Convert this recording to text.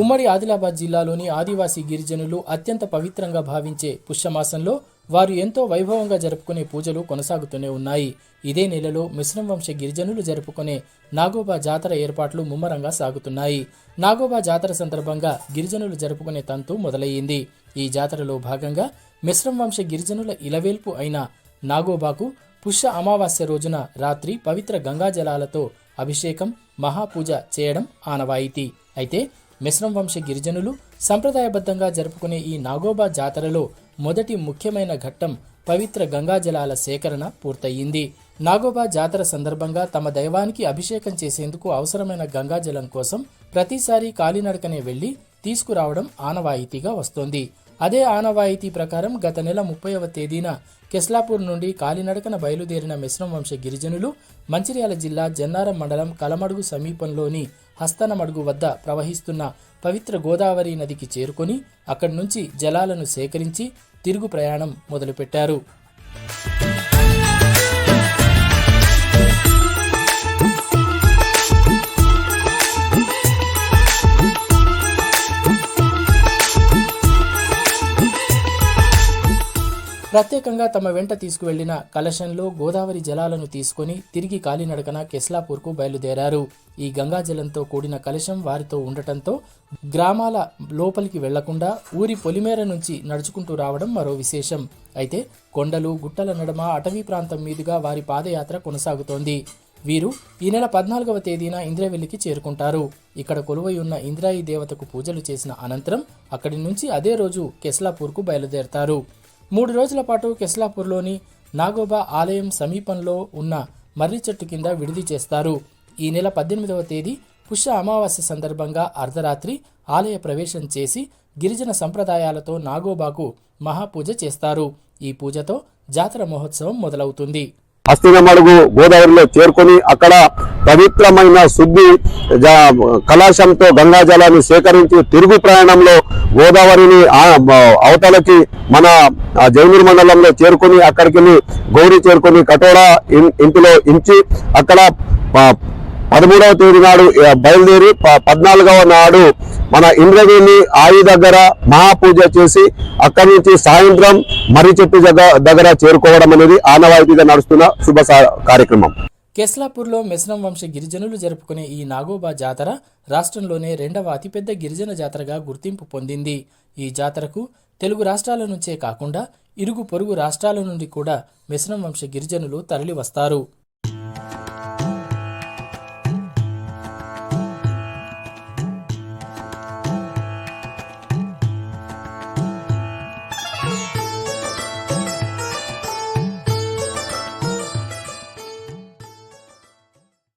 ఉమ్మడి ఆదిలాబాద్ జిల్లాలోని ఆదివాసీ గిరిజనులు అత్యంత పవిత్రంగా భావించే పుష్యమాసంలో వారు ఎంతో వైభవంగా జరుపుకునే పూజలు కొనసాగుతూనే ఉన్నాయి. ఇదే నెలలో మిశ్రం వంశ గిరిజనులు జరుపుకునే నాగోబా జాతర ఏర్పాట్లు ముమ్మరంగా సాగుతున్నాయి. నాగోబా జాతర సందర్భంగా గిరిజనులు జరుపుకునే తంతు మొదలయ్యింది. ఈ జాతరలో భాగంగా మిశ్రం వంశ గిరిజనుల ఇలవేల్పు అయిన నాగోబాకు పుష్య అమావాస్య రోజున రాత్రి పవిత్ర గంగాజలాలతో అభిషేకం మహాపూజ చేయడం ఆనవాయితీ. అయితే మిశ్రం వంశ గిరిజనులు సంప్రదాయబద్ధంగా జరుపుకునే ఈ నాగోబా జాతరలో మొదటి ముఖ్యమైన ఘట్టం పవిత్ర గంగాజలాల సేకరణ పూర్తయింది. నాగోబా జాతర సందర్భంగా తమ దైవానికి అభిషేకం చేసేందుకు అవసరమైన గంగాజలం కోసం ప్రతిసారి కాలినడకనే వెళ్ళి తీసుకురావడం ఆనవాయితీగా వస్తోంది. అదే ఆనవాయితీ ప్రకారం గత నెల ముప్పైవ తేదీన కెస్లాపూర్ నుండి కాలినడకన బయలుదేరిన మిశ్రం వంశ గిరిజనులు మంచిర్యాల జిల్లా జన్నారం మండలం కలమడుగు సమీపంలోని హస్తనమడుగు వద్ద ప్రవహిస్తున్న పవిత్ర గోదావరి నదికి చేరుకొని అక్కడి నుంచి జలాలను సేకరించి తిరుగు ప్రయాణం మొదలుపెట్టారు. ప్రత్యేకంగా తమ వెంట తీసుకువెళ్ళిన కలశంలో గోదావరి జలాలను తీసుకొని తిరిగి కాలినడకన కెస్లాపూర్కు బయలుదేరారు. ఈ గంగాజలంతో కూడిన కలశం వారితో ఉండటంతో గ్రామాల లోపలికి వెళ్ళకుండా ఊరి పొలిమేర నుంచి నడుచుకుంటూ రావడం మరో విశేషం. అయితే కొండలు గుట్టల నడుమ అటవీ ప్రాంతం మీదుగా వారి పాదయాత్ర కొనసాగుతోంది. వీరు ఈ నెల పద్నాలుగవ తేదీన ఇంద్రవెల్లికి చేరుకుంటారు. ఇక్కడ కొలువై ఉన్న ఇంద్రాయి దేవతకు పూజలు చేసిన అనంతరం అక్కడి నుంచి అదే రోజు కెస్లాపూర్కు బయలుదేరతారు. మూడు రోజుల పాటు కెస్లాపూర్లోని నాగోబా ఆలయం సమీపంలో ఉన్న మర్రి చెట్టు కింద విడిది చేస్తారు. ఈ నెల పద్దెనిమిదవ తేదీ పుష్య అమావాస్య సందర్భంగా అర్ధరాత్రి ఆలయ ప్రవేశం చేసి గిరిజన సంప్రదాయాలతో నాగోబాకు మహాపూజ చేస్తారు. ఈ పూజతో జాతర మహోత్సవం మొదలవుతుంది. హస్తినమడుగు గోదావరిలో చేరుకొని అక్కడ పవిత్రమైన శుద్ధి జ- కలాశంతో గంగా జలాన్ని సేకరించి తిరుగు ప్రయాణంలో గోదావరిని అవతలకి మన జైనూరు మండలంలో చేరుకొని అక్కడికి గౌరీ చేరుకొని కటోడా ఇంటిలో ఇంచి అక్కడ ప- పదమూడవ తేదీ నాడు బయలుదేరి ప- పద్నాలుగవ నాడు మన ఇంద్రవేణి ఆయి దగ్గర మహాపూజ చేసి అక్కడి నుంచి సాయంత్రం మర్రి చెట్టు దగ్గర చేరుకోవడం అనేది ఆనవాయితీగా నడుస్తున్న శుభ కార్యక్రమం. కెస్లాపూర్లో మెస్నం వంశ గిరిజనులు జరుపుకునే ఈ నాగోబా జాతర రాష్ట్రంలోనే రెండవ అతిపెద్ద గిరిజన జాతరగా గుర్తింపు పొందింది. ఈ జాతరకు తెలుగు రాష్ట్రాల నుంచే కాకుండా ఇరుగు పొరుగు రాష్ట్రాల నుండి కూడా మెస్నం వంశ గిరిజనులు తరలివస్తారు.